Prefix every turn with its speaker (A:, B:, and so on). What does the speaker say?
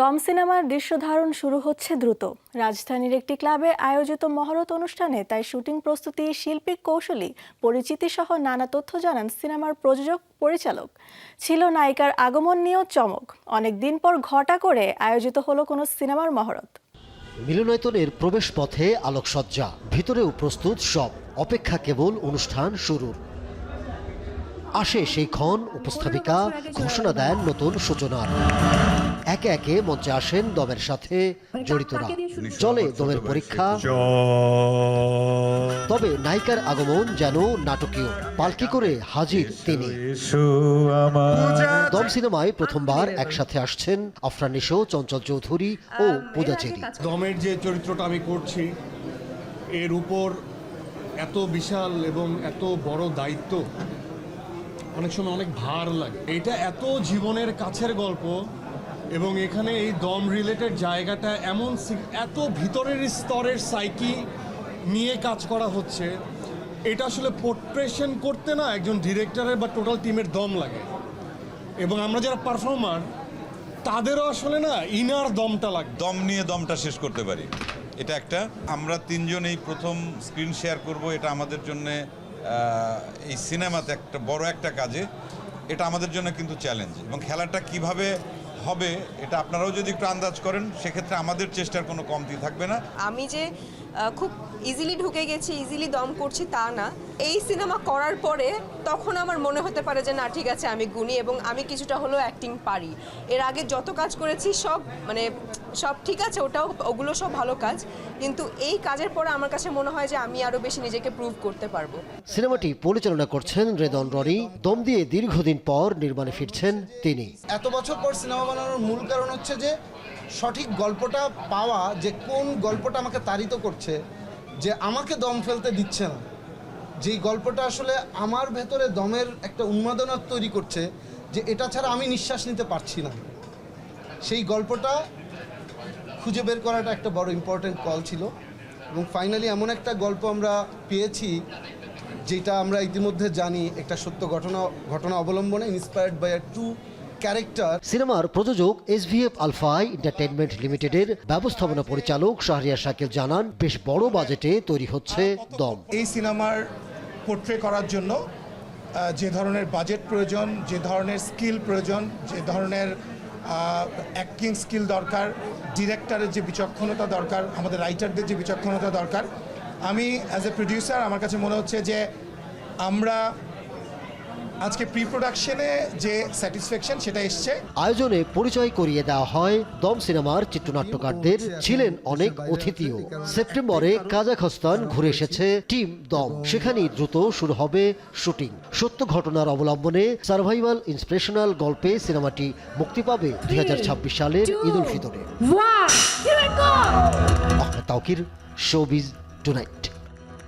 A: দম সিনেমার দৃশ্য ধারণ শুরু হচ্ছে দ্রুত। রাজধানীর একটি ক্লাবে আয়োজিত মহরত অনুষ্ঠানে তাই শুটিং প্রস্তুতি, শিল্পী কৌশলী পরিচিতি সহ নানা তথ্য জানান সিনেমার প্রযোজক, পরিচালক। ছিল নায়িকার আগমন নিয়েও চমক। অনেক দিন পর ঘটা করে আয়োজিত হলো কোনো সিনেমার মহরত।
B: মিলনায়তনের প্রবেশ পথে আলোকসজ্জা, ভিতরেও প্রস্তুত সব, অপেক্ষা কেবল অনুষ্ঠান শুরুর। আসে সেই ক্ষণ, উপস্থাপিকা ঘোষণা দেন নতুন সূচনার। একে একে মঞ্চে আসেন দমের সাথে জড়িতরা চলে দমের পরীক্ষা। তবে নায়িকার আগমন যেন নাটকীয়। পালকি করে হাজির তিনি। দম সিনেমায় প্রথমবার একসাথে আসছেন আফরানিশো চঞ্চল চৌধুরী ও পূজা চেরি
C: দমের যে চরিত্রটা আমি করছি এর উপর এত বিশাল এবং এত বড় দায়িত্ব অনেক সময় অনেক ভার লাগে। এটা এত জীবনের কাছের গল্প এবং এখানে এই দম রিলেটেড জায়গাটা এমন এত ভিতরের স্তরের সাইকি নিয়ে কাজ করা হচ্ছে। এটা আসলে পোর্ট্রেশন করতে না একজন ডিরেক্টরের বা টোটাল টিমের দম লাগে। এবং আমরা যারা পারফর্মার তাদেরও আসলে না ইনার দমটা লাগবে
D: দম নিয়ে দমটা শেষ করতে পারি। এটা একটা। আমরা তিনজন এই প্রথম স্ক্রিন শেয়ার করব। এটা আমাদের জন্য এই সিনেমাতে একটা বড় একটা কাজে। এটা আমাদের জন্য কিন্তু চ্যালেঞ্জ এবং খেলাটা কীভাবে হবে, এটা আপনারাও যদি একটু আন্দাজ করেন, সেক্ষেত্রে আমাদের চেষ্টার কোনো কমতি থাকবে না।
E: আমি যে খুব ইজিলি ঢুকে গেছি ইজিলি দম করছি তা না। এই সিনেমা করার পরে তখন আমার মনে হতে পারে যে না ঠিক আছে আমি গুণী এবং আমি কিছুটা হলেও অ্যাক্টিং পারি। এর আগে যত কাজ করেছি সব মানে সব ঠিক আছে ওটাও ওগুলো সব ভালো কাজ। কিন্তু এই কাজের পরে আমার কাছে মনে হয় যে আমি আরও বেশি নিজেকে প্রুভ করতে পারব।
B: সিনেমাটি পরিচালনা করছেন রেদন রনি দম দিয়ে দীর্ঘদিন পর নির্মাণে ফিরছেন তিনি।
F: এত বছর পর সিনেমা বানানোর মূল কারণ হচ্ছে যে সঠিক গল্পটা পাওয়া যে কোন গল্পটা আমাকে তাড়িত করছে, যে আমাকে দম ফেলতে দিচ্ছে না। যেই গল্পটা আসলে আমার ভেতরে দমের একটা উন্মাদনা তৈরি করছে, যে এটা ছাড়া আমি নিঃশ্বাস নিতে পারছি না। সেই গল্পটা খুঁজে বের করাটা একটা বড় ইম্পর্টেন্ট কল ছিল। এবং ফাইনালি এমন একটা গল্প আমরা পেয়েছি, যেটা আমরা ইতিমধ্যে জানি, একটা সত্য ঘটনা ঘটনা অবলম্বনে inspired by a two character
B: সিনেমার প্রযোজক এস এসভিএফ আলফাই এন্টারটেনমেন্ট লিমিটেডের ব্যবস্থাপনা পরিচালক শাহরিয়ার শাকিল জানান বেশ বড় বাজেটে তৈরি হচ্ছে দম।
G: এই সিনেমার পোর্ট্রে করার জন্য যে ধরনের বাজেট প্রয়োজন যে ধরনের স্কিল প্রয়োজন যে ধরনের অ্যাক্টিং স্কিল দরকার ডিরেক্টরের যে বিচক্ষণতা দরকার আমাদের রাইটারদের যে বিচক্ষণতা দরকার আমি অ্যাজ এ প্রডিউসার আমার কাছে মনে হচ্ছে যে আমরা আজকে প্রি প্রোডাকশনে যে স্যাটিসফ্যাকশন সেটা এসছে।
B: আয়োজনে পরিচয় করিয়ে দেওয়া হয় দম সিনেমার চিত্রনাট্যকারদের। ছিলেন অনেক অতিথিও। সেপ্টেম্বরে কাজাখস্তান ঘুরে এসেছে টিম দম। সেখানেই দ্রুত শুরু হবে শুটিং। সত্য ঘটনার অবলম্বনে সার্ভাইভাল ইন্সপিরেশনাল গল্পে সিনেমাটি মুক্তি পাবে দুই হাজার ছাব্বিশ সালের ঈদ উল ফিতরে! Ahmed Tauquir showbiz tonight.